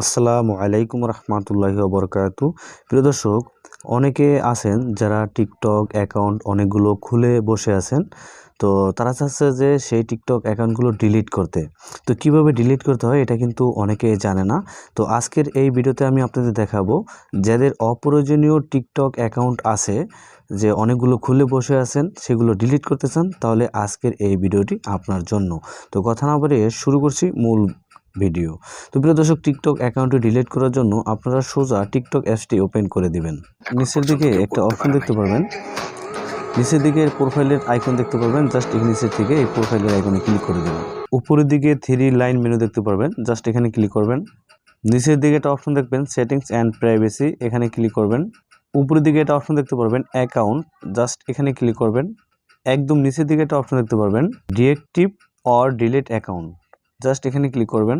আসসালামু আলাইকুম রহমতুল্লাহি বরকাত প্রিয় দর্শক, অনেকে আছেন যারা টিকটক অ্যাকাউন্ট অনেকগুলো খুলে বসে আছেন। তো তারা চাচ্ছে যে সেই টিকটক অ্যাকাউন্টগুলো ডিলিট করতে। তো কীভাবে ডিলিট করতে হয় এটা কিন্তু অনেকে জানে না। তো আজকের এই ভিডিওতে আমি আপনাদের দেখাবো যাদের অপ্রয়োজনীয় টিকটক অ্যাকাউন্ট আছে, যে অনেকগুলো খুলে বসে আছেন, সেগুলো ডিলিট করতে চান, তাহলে আজকের এই ভিডিওটি আপনার জন্য। তো কথা না বলে শুরু করছি মূল ভিডিও। তো প্রিয় দর্শক টিকটক অ্যাকাউন্টটি ডিলিট করার জন্য আপনারা সোজা টিকটক অ্যাপসটি ওপেন করে দিবেন। নিচের দিকে একটা অপশন দেখতে পারবেন। নিচের দিকে প্রোফাইলের আইকন দেখতে পারবেন। জাস্ট এই নিচের থেকে এই প্রোফাইলের আইকনে ক্লিক করে দেবেন। উপরের দিকে থ্রি লাইন মেনু দেখতে পারবেন। জাস্ট এখানে ক্লিক করবেন। নিচের দিকে একটা অপশন দেখবেন সেটিংস অ্যান্ড প্রাইভেসি এখানে ক্লিক করবেন। উপরের দিকে একটা অপশন দেখতে পারবেন অ্যাকাউন্ট। জাস্ট এখানে ক্লিক করবেন। একদম নিচের দিকে একটা অপশন দেখতে পারবেন deactive or delete account. Just এখানে ক্লিক করবেন।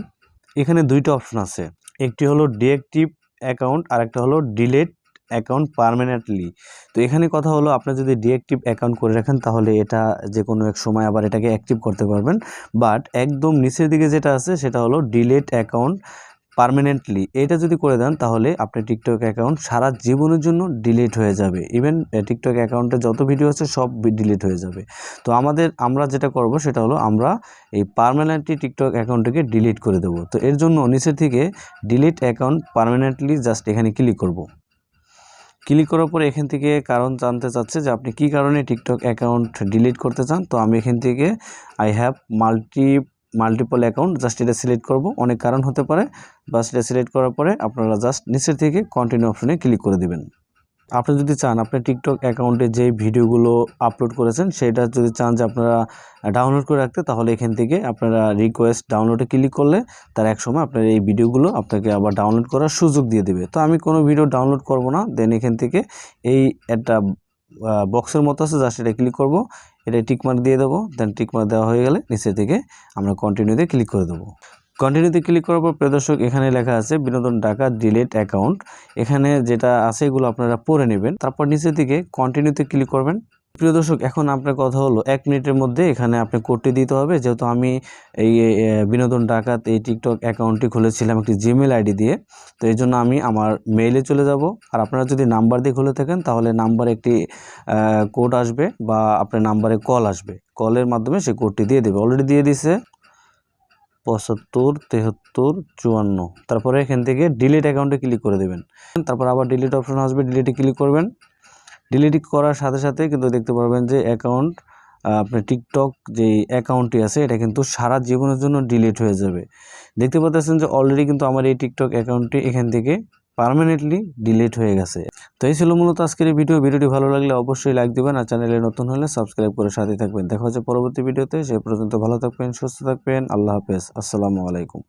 এখানে দুইটা অপশন আছে। একটি হলো ডিএক্টিভ অ্যাকাউন্ট আর একটা হলো ডিলেট অ্যাকাউন্ট পারমানেন্টলি। তো এখানে কথা হলো আপনার যদি ডিএক্টিভ অ্যাকাউন্ট করে রাখেন, তাহলে এটা যে কোনো এক সময় আবার এটাকে অ্যাক্টিভ করতে পারবেন। বাট একদম নিচের দিকে যেটা আছে, সেটা হলো ডিলেট অ্যাকাউন্ট পারমানেন্টলি এটা যদি করে দেন, তাহলে আপনার টিকটক অ্যাকাউন্ট সারা জীবনের জন্য ডিলিট হয়ে যাবে। ইভেন টিকটক অ্যাকাউন্টে যত ভিডিও আছে, সব ডিলিট হয়ে যাবে। তো আমাদের, আমরা যেটা করব, সেটা হলো আমরা এই পারমানেন্টলি টিকটক অ্যাকাউন্টটিকে ডিলিট করে দেবো। তো এর জন্য নিচের থেকে ডিলিট অ্যাকাউন্ট পারমানেন্টলি জাস্ট এখানে ক্লিক করব। ক্লিক করার পরে এখান থেকে কারণ জানতে চাচ্ছে যে আপনি কি কারণে টিকটক অ্যাকাউন্ট ডিলিট করতে চান। তো আমি এখান থেকে I have multi multiple account just এটা সিলেক্ট করব। অনেক কারণ হতে পারে। বা সেটা সিলেক্ট করার পরে আপনারা জাস্ট নিচের থেকে কন্টিনিউ অপশনে ক্লিক করে দেবেন। আপনি যদি চান আপনার টিকটক অ্যাকাউন্টে যে ভিডিওগুলো আপলোড করেছেন, সেটা যদি চান যে আপনারা ডাউনলোড করে রাখতে, তাহলে এখান থেকে আপনারা রিকোয়েস্ট ডাউনলোডে ক্লিক করলে, তার এক সময় আপনার এই ভিডিওগুলো আপনাকে আবার ডাউনলোড করার সুযোগ দিয়ে দেবে। তো আমি কোনো ভিডিও ডাউনলোড করব না। দেন এখান থেকে এই একটা বক্সের মতো আছে জাস্ট এটা ক্লিক করব, এটা টিকমার্ক দিয়ে দেবো দেন টিকমার্ক দেওয়া হয়ে গেলে নিচে থেকে আমরা কন্টিনিউতে ক্লিক করে দেবো। কন্টিনিউতে ক্লিক করার পর প্রদর্শক, এখানে লেখা আছে, বিনোদন টাকা ডিলেট অ্যাকাউন্ট এখানে যেটা আছে, এগুলো আপনারা পড়ে নেবেন, তারপর নিচে থেকে কন্টিনিউতে ক্লিক করবেন। প্রিয় দর্শক, এখন আপনার কথা হলো, এক মিনিটের মধ্যে এখানে আপনি কোডটি দিতে হবে। যেহেতু আমি এই বিনোদন ডাকাত এই টিকটক অ্যাকাউন্টটি খুলেছিলাম একটি জিমেল আইডি দিয়ে, তো এই জন্য আমি আমার মেইলে চলে যাব। আর আপনারা যদি নাম্বার দিয়ে খুলে থাকেন, তাহলে নাম্বারে একটি কোড আসবে বা আপনার নাম্বারে কল আসবে। কলের মাধ্যমে সেই কোডটি দিয়ে দেবে। অলরেডি দিয়ে দিছে পঁচাত্তর, তেহাত্তর, চুয়ান্ন। তারপরে এখান থেকে ডিলিট অ্যাকাউন্টে ক্লিক করে দেবেন। তারপর আবার ডিলিট অপশন আসবে। ডিলিটে ক্লিক করবেন। ডিলিট করার সাথে সাথে কিন্তু দেখতে পারবেন যে অ্যাকাউন্ট আপনার টিকটক যে অ্যাকাউন্টটি আছে, এটা কিন্তু সারা জীবনের জন্য ডিলিট হয়ে যাবে। দেখতে পাচ্ছেন যে অলরেডি কিন্তু আমার এই টিকটক অ্যাকাউন্টটি এখান থেকে পারমানেন্টলি ডিলিট হয়ে গেছে। তো এই ছিল মূলত আজকের এই ভিডিও ভিডিওটি ভালো লাগলে অবশ্যই লাইক দেবেন আর চ্যানেলে নতুন হলে সাবস্ক্রাইব করে সাথে থাকবেন। দেখা হচ্ছে পরবর্তী ভিডিওতে সে পর্যন্ত ভালো থাকবেন, সুস্থ থাকবেন। আল্লাহ হাফেজ। আসসালামু আলাইকুম।